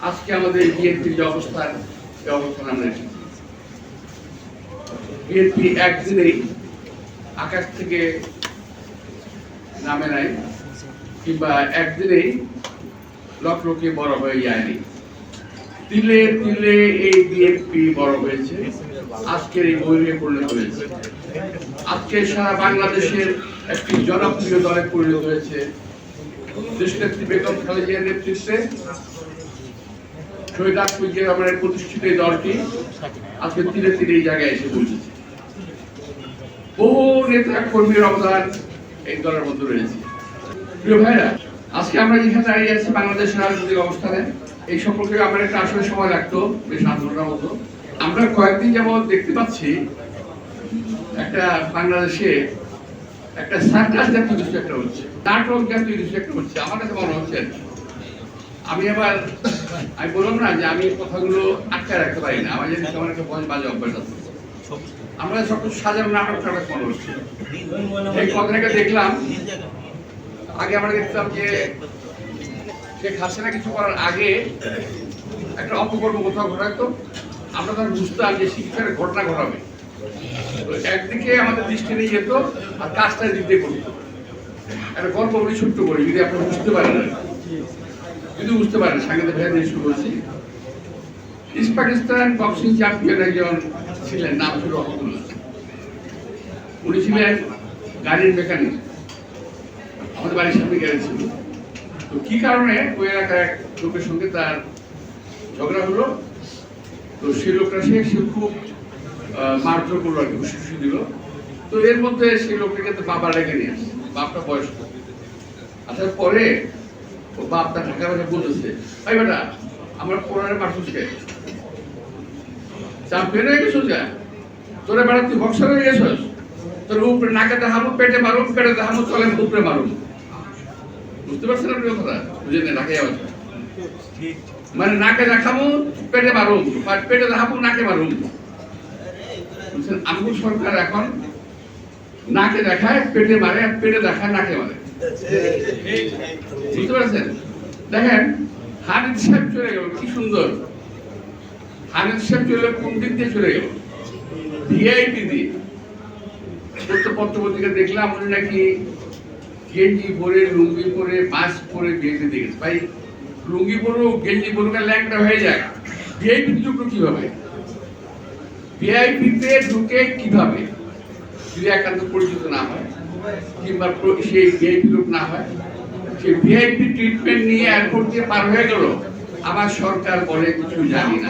আজকে আমাদের বিএনপির যে অবস্থান এই অবস্থান আমরা রেখেছি বিএনপি একদিনেই আকাশ থেকে নামে নাই, কিংবা একদিনেই লক্ষ্যকে বড় হয়ে যায়নি তিলে তিলে এই বিএনপি বড় হয়েছে। আজকের এই বইয়ে পরিণত হয়েছে। আজকে সারা বাংলাদেশের একটি জনপ্রিয় দলে পরিণত হয়েছে। দেশনেত্রী বেগম খালেদিয়ার নেতৃত্বে শহীদ প্রতিষ্ঠিত এই দলটি আজকে ধীরে ধীরে এই জায়গায় এসে পৌঁছেছে। বহু নেতা কর্মীর অবদান এই দলের মধ্যে রয়েছে। প্রিয় ভাইরা আজকে আমরা যেখানে দাঁড়িয়ে আছি বাংলাদেশের রাজনৈতিক অবস্থানে এই সম্পর্কে আমার একটা আসলে সময় লাগতো, বেশ ঘণ্টার মতো। আমরা কয়েকদিন যাবৎ দেখতে পাচ্ছি একটা বাংলাদেশে একটা সার্কাস জাতীয় কিছু একটা হচ্ছে, নাটক জাতীয় কিছু একটা হচ্ছে। আমার কাছে মনে হচ্ছে, আমি আবার, আমি বললাম না যে আমি কথাগুলো আটকায় রাখতে পারি না, আমার জানি আমার একটা বয়স, বাজে অভ্যাস আছে। আমরা সব কিছু সাজানো, নাটক টাটক মনে হচ্ছে। এই কথাটাকে দেখলাম, আগে আমরা দেখতাম যে শেখ হাসিনা কিছু করার আগে একটা অপকর্ম কোথাও ঘটাতো? আমরা তখন বুঝতাম যে শিক্ষার ঘটনা ঘটাবে। একদিকে আমাদের দৃষ্টি নিয়ে যেত, আর কাজটা দিতে করতো। একটা গল্প বলি ছোট্ট করি, যদি আপনারা বুঝতে পারেন। যদি বুঝতে পারেন, সাংবাদিক ভাইয়া দিয়ে শুরু করছি। ইস্ট পাকিস্তান বক্সিং চ্যাম্পিয়ন একজন ছিলেন, নাম ছিল রহমতুল্লাহ উনি ছিলেন গাড়ির মেকানিক। আমাদের বাড়ির সামনে গ্যারেজ ছিল। তো কি কারণে ওই এলাকার এক লোকের সঙ্গে তার ঝগড়া হলো? তো সেই লোকটা সে সে খুব মারধর করল আর কি দিল। তো এর মধ্যে সেই লোকটাকে তো বাবা রেখে নিয়ে আসে, বাপটা বয়স্ক। আসার পরে ও বাপ তার ঢাকা বাসা বলতেছে ভাই বেটা, আমার কোরআনের মারতুসকে চ্যাম্পিয়ন হয়ে গেছো যা। তোরা বেড়া তুই বক্সার হয়ে গেছস? তোর উপরে নাকে দেখাবো, পেটে মারুম, পেটে দেখাবো, চলে উপরে মারুম। বুঝতে পারছেন আপনি কথা বুঝে নেন ঢাকায় আওয়াজ মানে নাকে দেখাবো পেটে মারুম। পেটে দেখাবো নাকে মারুম। বুঝছেন? আমগুল সরকার এখন নাকে দেখায় পেটে মারে আর পেটে দেখায় নাকে মারে। বুঝতে পারছেন? দেখেন হানিদ সাহেব চলে গেল কি সুন্দর। হানিদ সাহেব চলে গেল কোন দিক দিয়ে চলে গেল? ভিআইপি দিয়ে। পত্র পত্রিকা দেখলাম উনি নাকি গেঞ্জি পরে, লুঙ্গি পরে মাস্ক পরে বিয়েতে দেখেছে। ভাই, লুঙ্গি পরুক গেঞ্জি আর ল্যাংটা হয়ে যায়। ভিআইপি ঢুকলো কীভাবে? ভিআইপিতে ঢুকে কীভাবে? যদি একান্ত পরিচিত না হয়, কিংবা প্র- সেই ভিআইপি লোক না হয়, সেই ভিআইপি ট্রিটমেন্ট নিয়ে এয়ারপোর্ট দিয়ে পার হয়ে গেল আমার সরকার বলে কিছু জানি না।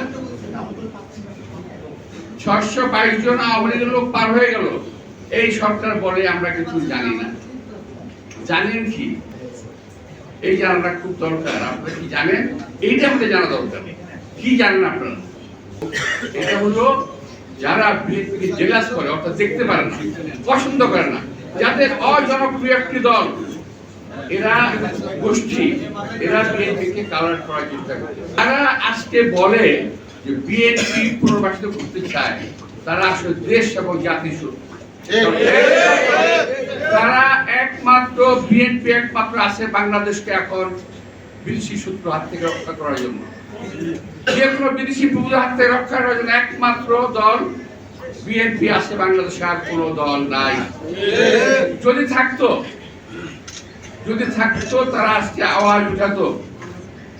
ছশো বাইশ জন আওয়ামী লীগের লোক পার হয়ে গেল। এই সরকার বলে আমরা কিছু জানি না। জানেন কি? এই জানাটা খুব দরকার। আপনারা কি জানেন? এইটা আমাদের জানা দরকার। কি জানেন আপনারা? এটা হলো, যারা বিএনপিকে জেলাস করে, অর্থাৎ দেখতে পারে না, পছন্দ করে না, যাদের অজনপ্রিয় একটি দল, এরা গোষ্ঠী, এরা বিএনপিকে কালার করার চেষ্টা করে। তারা আজকে বলে যে বিএনপি পুনর্বাসিত করতে চায়, তারা আসলে দেশ এবং জাতি শত্রু। তারা একমাত্র বিএনপি একমাত্র আছে বাংলাদেশকে এখন বিদেশি শত্রু হাত থেকে রক্ষা করার জন্য। যে কোনো বিদেশি হাত থেকে রক্ষা করার জন্য একমাত্র দল বিএনপি আছে বাংলাদেশে, আর কোনো দল নাই। যদি থাকতো যদি থাকতো, তারা আজকে আওয়াজ উঠাতো।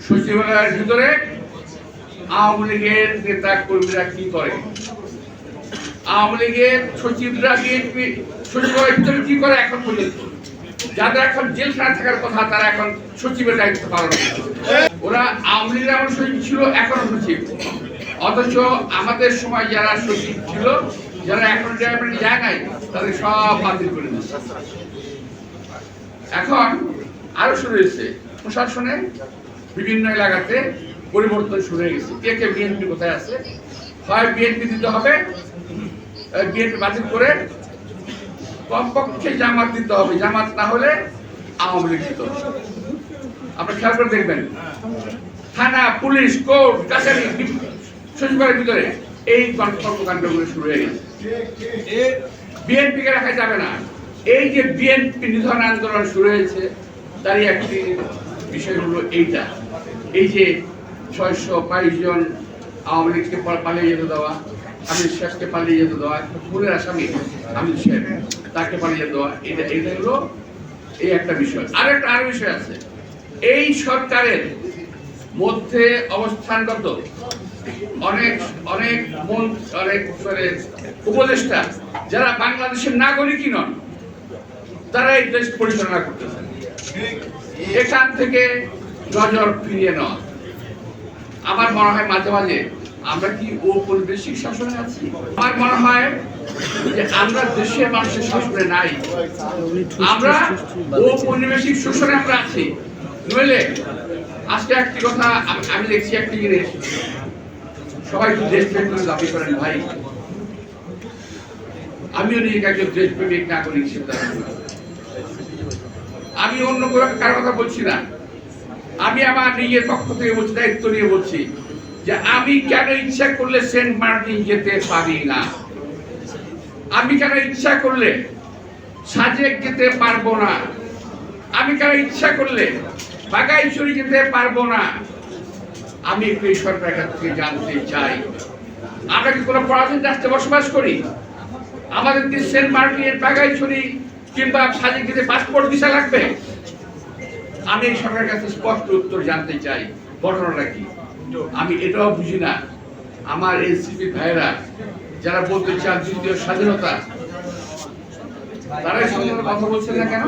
সচিবালয়ের ভিতরে আওয়ামী লীগের নেতা কর্মীরা কি করে? এখন যাদের এখন থাকার কথা, তারা এখন সচিব ছিল সচিব। অথচ আমাদের সময় যারা সচিব ছিল, যারা এখন যায় নাই, তাদের সব বাতিল করে দিচ্ছে এখন আরও শুরু হয়েছে। প্রশাসনে বিভিন্ন এলাকাতে পরিবর্তন শুরু হয়ে গেছে। কে কে বিএনপি কোথায় আছে? হয় বিএনপি দিতে হবে বিএনপি বাতিল করে কমপক্ষে জামাত দিতে হবে। জামাত না হলে আওয়ামী লীগ দিতে হবে আপনি খেয়াল করে দেখবেন, থানা, পুলিশ, কোর্ট, কাছারি সচিবালয়ের ভিতরে এই কর্মকাণ্ডগুলো শুরু হয়ে গেছে। বিএনপিকে রাখা যাবে না। এই যে বিএনপি নিধন আন্দোলন শুরু হয়েছে, তারই একটি বিষয় হলো এইটা। এই যে ছয়শো বাইশ জন আওয়ামী লীগকে পালিয়ে যেতে দেওয়া আমির শেখকে পালিয়ে যেতে দেওয়া খুনের আসামি আমির শেখ তাকে পালিয়ে দেওয়া, এটা এটা হলো এই একটা বিষয়। আর একটা আর বিষয় আছে। এই সরকারের মধ্যে অবস্থানগত অনেক অনেক মন অনেক মানে উপদেষ্টা, যারা বাংলাদেশের নাগরিকই নন, তারা এই দেশ পরিচালনা করতেছেন। এখান থেকে নজর ফিরিয়ে নেওয়া। আমার মনে হয় মাঝে মাঝে আমরা কি ঔপনিবেশিক শাসনে আছি? আমার মনে হয় যে আমরা দেশের মানুষের শাসনে নাই। আমরা ঔপনিবেশিক শোষণে আমরা আছি। নইলে আজকে একটি কথা আমি- আমি দেখছি একটি জিনিস। সবাই তো দেশপ্রেম করে দাবি করেন, ভাই। আমিও নিজেকে একজন দেশপ্রেমিক নাগরিক হিসেবে দাবি করি। আমি অন্য কোনো কারও কথা বলছি না। আমি আমার নিজের পক্ষ থেকে বলছি, দায়িত্ব নিয়ে বলছি। যে আমি কেন ইচ্ছা করলে সেন্ট মার্টিন যেতে পারি না? আমি কেন ইচ্ছা করলে সাজেক যেতে পারব না? আমি কেন ইচ্ছা করলে বাগাইছড়ি যেতে পারব না? আমি সরকারের কাছ থেকে জানতে চাই। আমরা কি কোনো পরাধীন রাষ্ট্রে বসবাস করি? আমাদের কি সেন্ট মার্টিনের বাগাইছড়ি কিংবা সাজেক যেতে পাসপোর্ট ভিসা লাগবে? আমি এই সরকারের কাছে স্পষ্ট উত্তর জানতে চাই। ঘটনাটা কি? আমি এটাও বুঝি না। আমার এনসিপি ভাইরা যারা বলতে চান দ্বিতীয় স্বাধীনতা তারা এই কথা বলছেন না কেন?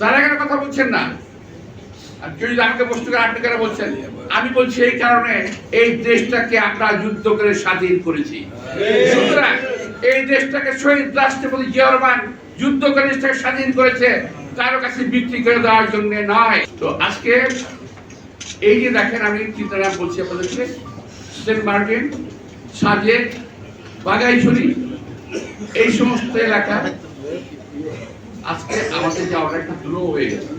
তারা কেন কথা বলছেন না? আর কেউ যদি আমাকে প্রশ্ন করে আপনি কেন বলছেন? আমি বলছি এই কারণে এই দেশটাকে আমরা যুদ্ধ করে স্বাধীন করেছি। সুতরাং এই দেশটাকে শহীদ রাষ্ট্রপতি জিয়া রহমান যুদ্ধ করে স্বাধীন করেছে কারও কাছে বিক্রি করে দেওয়ার জন্য নয়। তো আজকে এই যে দেখেন, আমি তিনটা বলছি আপনাদেরকে সেন্ট মার্টিন, সাজেক বাগাইছড়ি এই সমস্ত এলাকা আজকে আমাদের যাওয়াটা একটু দ্রুহ হয়ে গেছে।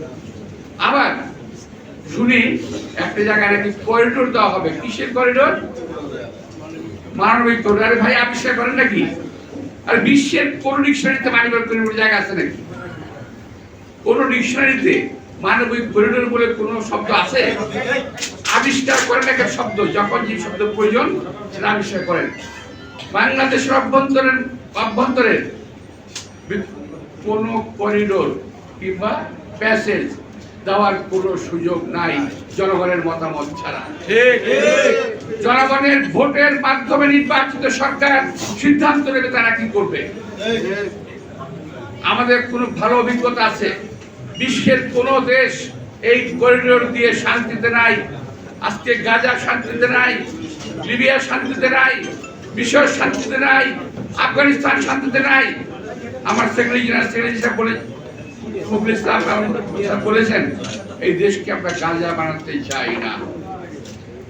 আবার শুনি, একটা জায়গায় নাকি করিডোর দেওয়া হবে। কিসের করিডোর মানবিক করিডোর আরে ভাই, আবিষ্কার করেন নাকি? আর বিশ্বের কোন ডিকশনারিতে মানবিক করিডোর জায়গা আছে নাকি? কোন ডিকশনারিতে মানবিক করিডোর বলে কোনো শব্দ আছে? আবিষ্কার করেন একটা শব্দ, যখন যে শব্দ প্রয়োজন সেটা আবিষ্কার করেন। বাংলাদেশের অভ্যন্তরের অভ্যন্তরের কোনো করিডোর কিংবা প্যাসেজ দেওয়ার কোনো সুযোগ নাই, জনগণের মতামত ছাড়া। জনগণের ভোটের মাধ্যমে নির্বাচিত সরকার সিদ্ধান্ত নেবে তারা কি করবে। আমাদের কোনো ভালো অভিজ্ঞতা আছে? বিশ্বের কোন দেশ এই করিডোর দিয়ে শান্তিতে নাই। আজকে গাজা শান্তিতে নাই, লিবিয়া শান্তিতে নাই, মিশর শান্তিতে নাই, আফগানিস্তান শান্তিতে নাই। আমার সেক্রেটারি জেনারেল, সেক্রেটারি সাহেব বলে বলেছেন, এই দেশকে আমরা গাজা বানাতে চাই না।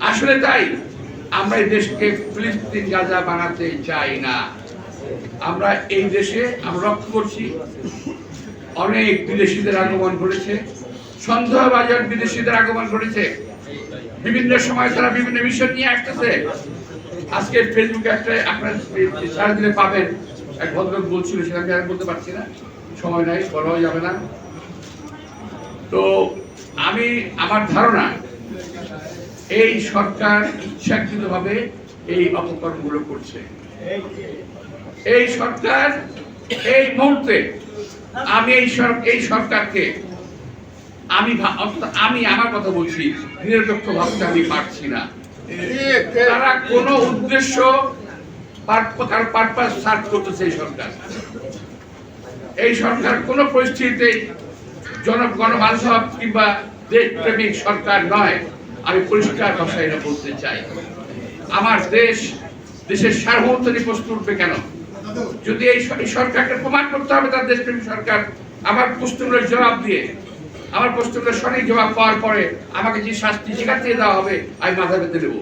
আসলে তাই, আমরা এই দেশকে ফিলিস্তিন গাজা বানাতে চাই না। আমরা এই দেশে আমরা লক্ষ্য করছি অনেক বিদেশিদের আগমন ঘটেছে সন্দেহবাজার বিদেশিদের আগমন ঘটেছে। বিভিন্ন সময় তারা বিভিন্ন মিশন নিয়ে আসতেছে। আজকে ফেসবুকে একটা আপনার সারা দিলে পাবেন। এক ভদ্রলোক বলছিল সেটা আমি বলতে পারছি না। সময় নাই, বলাও যাবে না। তো আমি, আমার ধারণা, এই সরকার ইচ্ছাকৃতভাবে এই অপকর্মগুলো করছে। এই সরকার এই মুহূর্তে আমি এই সর- এই সরকারকে আমি আমি আমার কথা বলছি, নিরপেক্ষ ভাবতে আমি পারছি না। তারা কোন উদ্দেশ্য এই সরকার। কোন পরিস্থিতিতে জন গণবান্ধব কিংবা দেশপ্রেমিক সরকার নয়। আমি পরিষ্কার ভাষায় বলতে চাই। আমার দেশ, দেশের সার্বভৌমত্ব প্রশ্ন উঠবে কেন? যদি এই সরকারকে প্রমাণ করতে হবে, তার দেশপ্রেমিক সরকার আমার প্রশ্নগুলোর জবাব দিয়ে, আমার প্রশ্নগুলোর সঠিক জবাব পাওয়ার পরে আমাকে যে শাস্তি সেখান থেকে দেওয়া হবে, আমি মাথা পেতে দেবো।